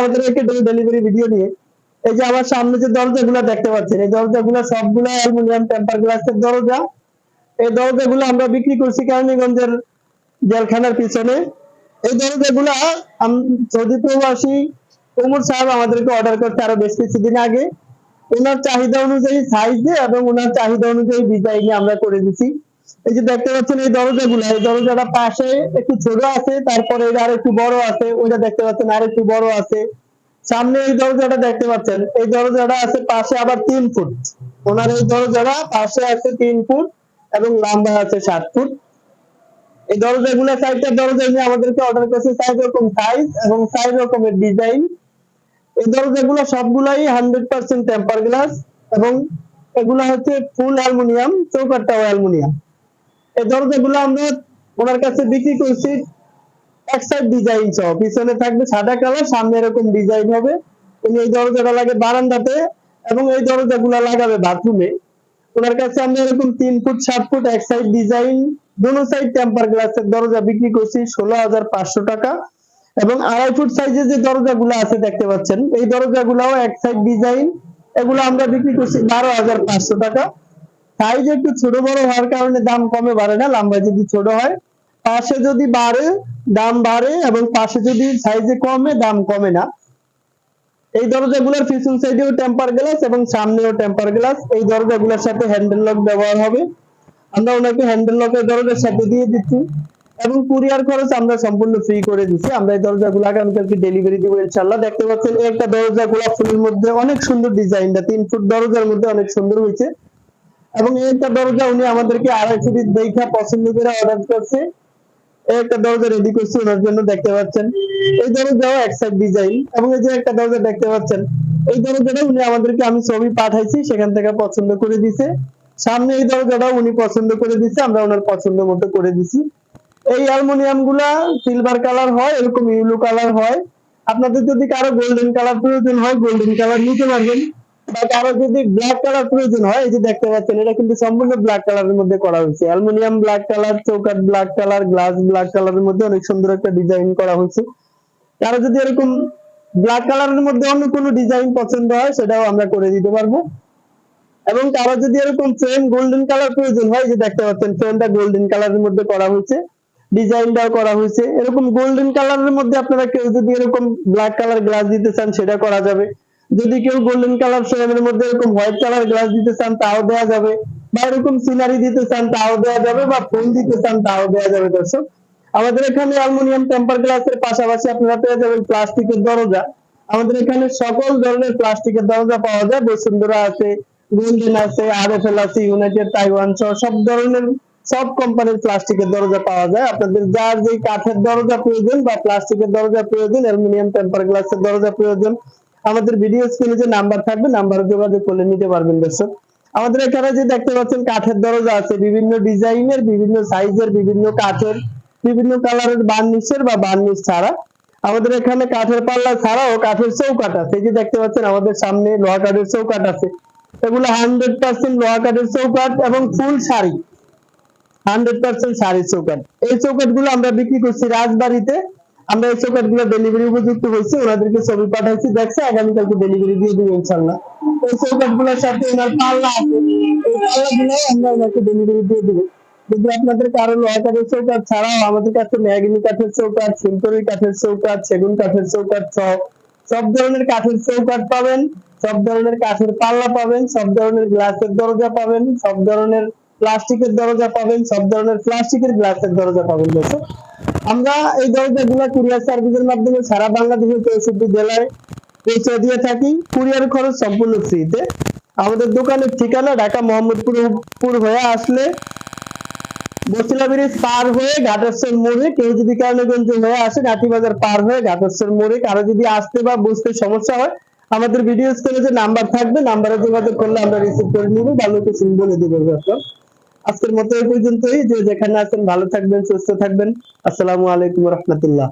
আমাদের delivery video নিয়ে, এই যে আমার সামনে যে দেখতে পাচ্ছেন, এই অ্যালুমিনিয়াম টেম্পার গ্লাসের দরজা। এই দরজাগুলো আমরা বিক্রি করছি কেরানীগঞ্জের জেলখানার পিছনে। এই দরজাগুলো সৌদি প্রবাসী উমর সাহেব আমাদেরকে অর্ডার করতে আরও বেশ কিছুদিন আগে। ওনার চাহিদা অনুযায়ী সাইজে এবং ওনার চাহিদা অনুযায়ী ডিজাইনে আমরা করে দিছি। এই যে দেখতে পাচ্ছেন এই দরজাগুলো, এই দরজাটা পাশে একটু ছোট আছে, তারপরে এটা আর একটু বড় আছে, ওইটা দেখতে পাচ্ছেন আর একটু বড় আছে। সামনে এই দরজাটা দেখতে পাচ্ছেন, এই দরজাটা আছে পাশে আবার তিন ফুট। ওনার এই দরজাটা পাশে আছে তিন ফুট এবং লম্বা আছে সাত ফুট। এই দরজাগুলো চারটা দরজা নিয়ে আমাদেরকে অর্ডার করছে চার রকম সাইজ এবং চার রকমের ডিজাইন এই দরজাগুলো সবগুলাই হান্ড্রেড পার্সেন্ট টেম্পার গ্লাস এবং এগুলো হচ্ছে ফুল অ্যালুমিনিয়াম চৌকাটটাও অ্যালুমিনিয়াম এই দরজাগুলো আমরা ওনার কাছে বিক্রি করছি। এক সাইড ডিজাইন সহ। পিছনে থাকবে সাদা কালার, সামনে এরকম ডিজাইন হবে। উনি এই দরজাটা লাগে বারান্দাতে এবং এই দরজাগুলো লাগাবে বাথরুমে। ওনার কাছে এরকম তিন ফুট, সাত ফুট এক সাইড ডিজাইন সাইড টেম্পার গ্লাসের দরজা বিক্রি করছি, ষোলো হাজার পাঁচশো টাকা। এবং আড়াই ফুট সাইজের যে দরজাগুলো আছে দেখতে পাচ্ছেন, এই দরজাগুলোও এক সাইড ডিজাইন এগুলো আমরা বিক্রি করছি বারো হাজার পাঁচশো টাকা। সাইজ একটু ছোট বড় হওয়ার কারণে দাম কমে বাড়ে না, লম্বা যদি ছোট হয়। পাশে যদি বাড়ে, দাম বাড়ে এবং পাশে যদি সাইজে কমে, দাম কমে না। এই দরজাগুলোর পিছন সাইডেও টেম্পার গ্লাস এবং সামনেও টেম্পার গ্লাস এই দরজাগুলোর সাথে হ্যান্ডেল লক ব্যবহার হবে। আমরা ওনাকে হ্যান্ডেল লকের দরজার সাথে দিয়ে দিচ্ছি এবং কুরিয়ার খরচ আমরা সম্পূর্ণ ফ্রি করে দিচ্ছি। আমরা এই দরজাগুলো আগামীকালকে ডেলিভারি দিব ইনশাল্লাহ দেখতে পাচ্ছেন একটা দরজা গোলাপ ফুলের মধ্যে অনেক সুন্দর ডিজাইনটা তিন ফুট দরজার মধ্যে অনেক সুন্দর হয়েছে। এবং একটা দরজা উনি আমাদেরকে আড়াই ফুট দেখা পছন্দ করে অর্ডার করছে। একটা দরজা রেডি করছি ওনার জন্য, দেখতে পাচ্ছেন। এই দরজাও এক সাইড ডিজাইন এবং এই যে একটা দরজা দেখতে পাচ্ছেন, এই দরজাটা উনি আমাদেরকে, আমি ছবি পাঠাইছি, সেখান থেকে পছন্দ করে দিছে। সামনে এই দরজাটাও উনি পছন্দ করে দিছে, আমরা ওনার পছন্দ মতো করে দিছি। এই অ্যালুমিনিয়ামগুলা সিলভার কালার হয়, এরকম ইউলো কালার হয়। আপনাদের যদি কারও গোল্ডেন কালার প্রয়োজন হয় গোল্ডেন কালার নিতে পারবেন। বা কারও যদি ব্ল্যাক কালার প্রয়োজন হয়, এই যে দেখতে পাচ্ছেন, এটা কিন্তু সম্পূর্ণ ব্ল্যাক কালারের মধ্যে করা হয়েছে। অ্যালুমিনিয়াম ব্ল্যাক কালার চৌকাট ব্ল্যাক কালার গ্লাস ব্ল্যাক কালারের মধ্যে অনেক সুন্দর একটা ডিজাইন করা হয়েছে। যদি এরকম ব্ল্যাক কালারের মধ্যে অন্য কোনো ডিজাইন পছন্দ হয়, সেটাও আমরা করে দিতে পারব। এবং কারও যদি এরকম ফ্রেম গোল্ডেন কালার প্রয়োজন হয় যে দেখতে পাচ্ছেন ফ্রেমটা গোল্ডেন কালারের মধ্যে করা হয়েছে। ডিজাইনটাও করা হয়েছে। এরকম গোল্ডেন কালারের মধ্যে আপনারা কেউ যদি এরকম ব্ল্যাক কালার গ্লাস দিতে চান, সেটা করা যাবে। যদি কেউ গোল্ডেন কালার ফ্রেমের মধ্যে এরকম হোয়াইট কালার গ্লাস দিতে চান, তাও দেওয়া যাবে। বা এরকম সিনারি দিতে চান, তাও দেওয়া যাবে। বা ফোন দিতে চান, তাও দেওয়া যাবে, দর্শক। আমাদের এখানে অ্যালুমিনিয়াম টেম্পার গ্লাসের পাশাপাশি আপনারা পেয়ে যাবেন প্লাস্টিকের দরজা। আমাদের এখানে সকল ধরনের প্লাস্টিকের দরজা পাওয়া যায়। বসুন্ধরা আছে, গোল্ডেন আছে, আরএফএল আছে, ইউনাইটেড, তাইওয়ান সহ সব ধরনের, সব কোম্পানির প্লাস্টিকের দরজা পাওয়া যায়। আপনাদের যার যেই কাঠের দরজা প্রয়োজন বা প্লাস্টিকের দরজা প্রয়োজন অ্যালুমিনিয়াম টেম্পার গ্লাসের দরজা প্রয়োজন আমাদের ভিডিও স্ক্রিনে যে নাম্বার থাকবে নাম্বারে যোগাযোগ করে নিতে পারবেন দর্শক। আমাদের এখানে যে দেখতে পাচ্ছেন, কাঠের দরজা আছে। বিভিন্ন ডিজাইনের, বিভিন্ন সাইজের বিভিন্ন কাঠের, বিভিন্ন কালারের বার্নিশের বা বার্নিশ ছাড়া। আমাদের এখানে কাঠের পাল্লা ছাড়াও কাঠের চৌকাঠ আছে। এই যে দেখতে পাচ্ছেন, আমাদের সামনে লোহা কাঠের চৌকাঠ আছে। এগুলো হান্ড্রেড পার্সেন্ট লোহা কাঠের চৌকাঠ এবং ফুল শাড়ি। হান্ড্রেড পার্সেন্ট শাড়ি চৌকাঠ। এই চৌকাঠগুলো আমরা বিক্রি করছি রাজবাড়িতে। আমরা এই চৌকাঠগুলো ডেলিভারি উপযুক্ত হয়েছে ওনাদেরকে ছবি পাঠাইছি, দেখছে, আগামীকালকে ডেলিভারি দিয়ে দিব ইনশাল্লাহ। এই চৌকাঠগুলোর সাথে ওনার পাল্লা আছে, এই পাল্লা গুলো আমরা ওনাকে ডেলিভারি দিয়ে দিব। যদি আপনাদের কারও লোহা কাঠের চৌকাঠ ছাড়াও, আমাদের কাছে ম্যাগনি কাঠের চৌকাঠ সিম্পরি কাঠের চৌকাঠ, সেগুন কাঠের চৌকাঠ সহ সব ধরনের কাঠের চৌকাঠ পাবেন, সব ধরনের কাঠের পাল্লা পাবেন, সব ধরনের গ্লাসের দরজা পাবেন, সব ধরনের প্লাস্টিকের দরজা পাবেন, সব ধরনের প্লাস্টিকের গ্লাসের দরজা পাবেন, দর্শক। আমরা এই দরজাগুলো কুরিয়ার সার্ভিসের মাধ্যমে সারা বাংলাদেশের চৌষট্টি জেলায় পৌঁছে দিয়ে থাকি। কুরিয়ার খরচ সম্পূর্ণ ফ্রিতে আমাদের দোকানের ঠিকানা ঢাকা মোহাম্মদপুর পুর হয়ে আসলে বসিলা ব্রিজ পার হয়ে ঘাটেশ্বর মোড়ে, কেউ যদি হয়ে আসে বাজার পার হয়ে ঘাটেশ্বর মোড়ে, কারও যদি আসতে বা বুঝতে সমস্যা হয়, আমাদের ভিডিও স্ক্রিনে যে নাম্বার থাকবে নাম্বারে যোগাযোগ করলে আমরা রিসিভ করে নিব। বা লোকেশন বলে দিব আজকের মতো এই পর্যন্তই। যে যেখানে আছেন ভালো থাকবেন সুস্থ থাকবেন। আসসালামু আলাইকুম রহমতুল্লাহ।